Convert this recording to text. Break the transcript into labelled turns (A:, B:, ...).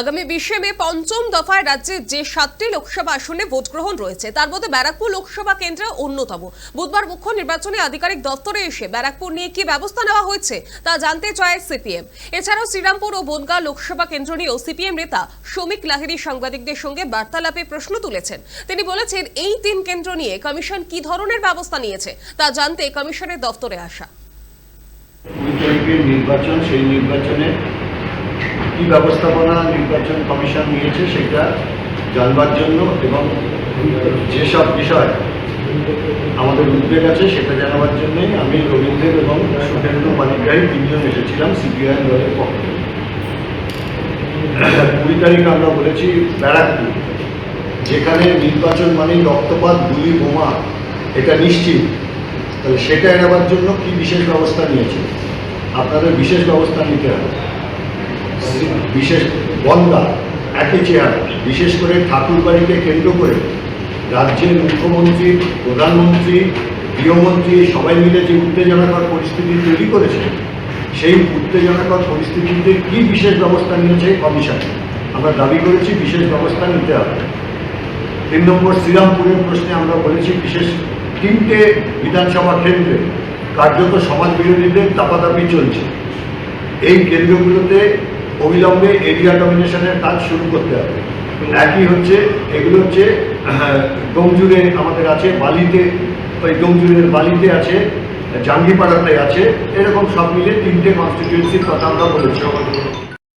A: আগামী বিশে মে পঞ্চম দফায় রাজ্যে যে সাতটি লোকসভা আসনে ভোট গ্রহণ রয়েছে, তার মধ্যে ব্যারাকপুর লোকসভা কেন্দ্রে অন্যতম। বুধবার মুখ্য নির্বাচনী আধিকারিক দপ্তরে এসে ব্যারাকপুর নিয়ে কি ব্যবস্থা নেওয়া হয়েছে, তা জানতে চায় সিপিএম। এছাড়াও শ্রীরামপুর ও বনগাঁ লোকসভা কেন্দ্র নিয়েও সিপিএম নেতা শ্রমিক লাহিড়ী সাংবাদিকদের সঙ্গে বার্তালাপে প্রশ্ন তুলেছেন। তিনি বলেছেন, এই তিন কেন্দ্র নিয়ে কমিশন কি ধরনের ব্যবস্থা নিয়েছে, তা জানতে কমিশনের দপ্তরে আসা।
B: নির্বাচন, সেই নির্বাচনে কী ব্যবস্থাপনা নির্বাচন কমিশন নিয়েছে সেটা জানবার জন্য এবং যেসব বিষয় আমাদের উদ্বেগ আছে সেটা জানাবার জন্যে আমি রবীন্দ্র এবং সুখেন্দ্র পানিগ্রাহী তিনজন এসেছিলাম সিপিআই দলের পক্ষ থেকে। কুড়ি তারিখ আমরা বলেছি ব্যারাকপুর, যেখানে নির্বাচন মানেই রক্তপাত, গুলি, বোমা, এটা নিশ্চিত। তাহলে সেটা এড়াবার জন্য কি বিশেষ ব্যবস্থা নিয়েছে? আপনাদের বিশেষ ব্যবস্থা নিতে হবে। বিশেষ বন্দা একই চেহারা বিশেষ করে ঠাকুরবাড়িকে কেন্দ্র করে রাজ্যের মুখ্যমন্ত্রী, প্রধানমন্ত্রী, গৃহমন্ত্রী, সবাই মিলে যে উত্তেজনাকর পরিস্থিতি তৈরি করেছে, সেই উত্তেজনাকর পরিস্থিতিতে কি বিশেষ ব্যবস্থা নিয়েছে কমিশন? আমরা দাবি করেছি বিশেষ ব্যবস্থা নিতে হবে। তিন নম্বর শ্রীরামপুরের প্রশ্নে আমরা বলেছি বিশেষ তিনটে বিধানসভা কেন্দ্রে কার্যত সমাজ বিরোধীদের দাপাদাপি চলছে। এই কেন্দ্রগুলোতে অবিলম্বে এরিয়া ডমিনেশনের কাজ শুরু করতে হবে। একই হচ্ছে, এগুলো হচ্ছে ডোমজুড়ে আমাদের আছে, বালিতে, ওই গমজুরের বালিতে আছে, জাঙ্গিপাড়াতে আছে, এরকম সব মিলে তিনটে কনস্টিটিউয়েন্সির কথা আমরা বলেছি